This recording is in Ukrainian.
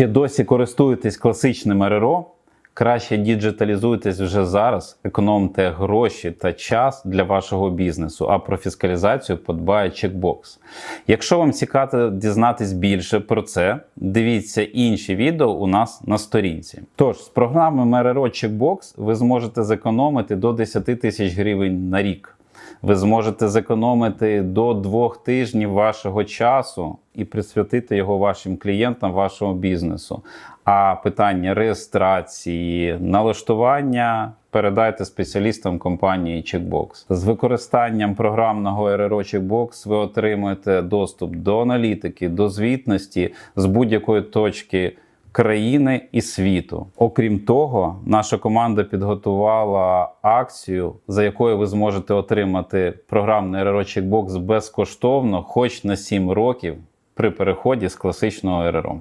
ще досі користуєтесь класичним РРО, краще діджиталізуйтесь вже зараз, економте гроші та час для вашого бізнесу, а про фіскалізацію подбає чекбокс. Якщо вам цікаво дізнатись більше про це, дивіться інші відео у нас на сторінці. Тож, з програмою РРО Checkbox ви зможете зекономити до 10 тисяч гривень на рік. Ви зможете зекономити до двох тижнів вашого часу і присвятити його вашим клієнтам, вашому бізнесу. А питання реєстрації, налаштування передайте спеціалістам компанії Checkbox. З використанням програмного РРО Checkbox ви отримуєте доступ до аналітики, до звітності з будь-якої точки країни і світу. Окрім того, наша команда підготувала акцію, за якою ви зможете отримати програмний РРО Checkbox безкоштовно, хоч на 7 років при переході з класичного РРО.